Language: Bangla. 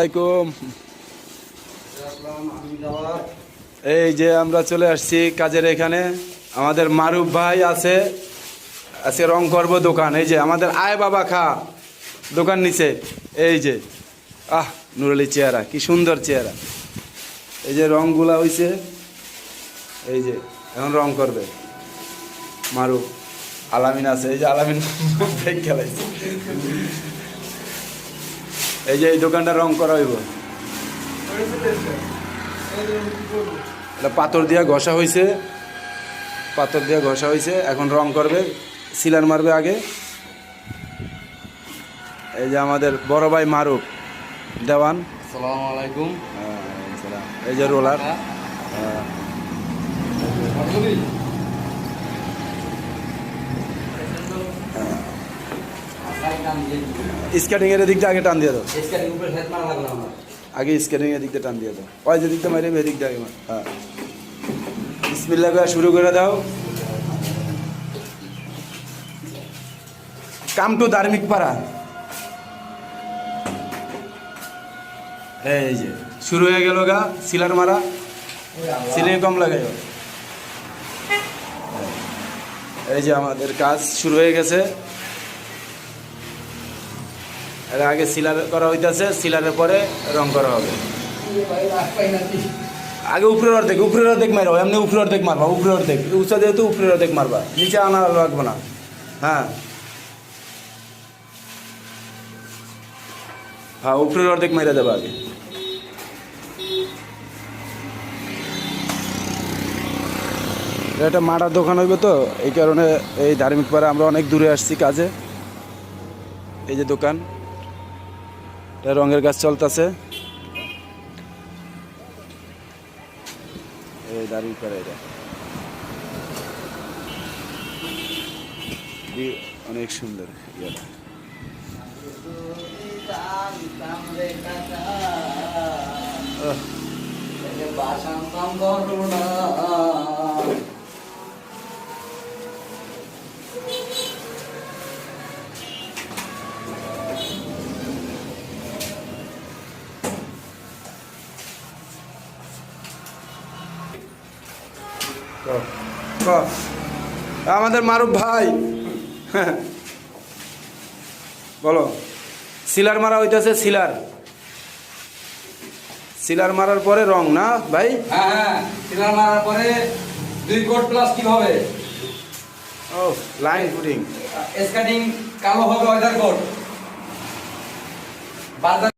আসসালামাইকুম এই যে আমরা চলে আসছি কাজের এখানে। আমাদের মারুফ ভাই আছে। আছে রং করব দোকান। এই যে আমাদের আয় বাবা খা। দোকান নিচে। এই যে। আহ নুরালি চেহারা, কি সুন্দর চেহারা। এই যে রংগুলা হইছে। এই যে, এখন রং করবে। মারুফ, আলামিন আছে। এই যে আলামিন খেলাইছে। এই যে এই দোকানটা রং করা হইব। এটা পাথর দিয়া ঘষা হয়েছে পাথর দিয়া ঘষা হয়েছে এখন রং করবে সিলার মারবে আগে। এই যে আমাদের বড় ভাই মারুফ দেওয়ান। আলাইকুম। এই যে রোলার। স্কেটিং এর দিক দিয়ে আগে টান দিয়ে দাও। আগে স্কেটিং এর দিক দিয়ে টান দিয়ে দাও। ওই যে দিকটা মারি এদিক দিয়ে হ্যাঁ। বিসমিল্লাহ করে শুরু করে দাও। কাম টু ধার্মিক পাড়া। এই যে শুরু হয়ে গেল গা সিলার মারা। সিলিং কম লাগাই এই যে আমাদের কাজ শুরু হয়ে গেছে। এর আগে সিলার করা হইতাছে, সিলারের পরে রং করা হবে। আগে উপরের অর্ধেক উপরের অর্ধেক মারো, এমনি উপরের অর্ধেক মারবা, উপরের অর্ধেক। উঁচা যেহেতু উপরের অর্ধেক মারবা, নিচে আনা লাগবে না। হ্যাঁ। হ্যাঁ উপরের অর্ধেক মেরে দেবে আগে। এটা মাটার দোকান হইবে তো, এই কারণে এই ধার্মিক পাড়া আমরা অনেক দূরে আসছি কাজে। এই যে দোকান। এটা রঙের গাছ চলতেছে। এই ধার্মিক পাড়া এটা। অনেক সুন্দর ইয়েটা। আহ, ক। আমাদের মারুফ ভাই। বলো সিলার মারা হইতেছে সিলার সিলার মারার পরে রং না ভাই? হ্যাঁ হ্যাঁ সিলার মারার পরে দুই কোট প্লাস কি হবে ও লাইন ফুটিং স্কার্টিং কালো হবে ওয়েদার কোট বারদার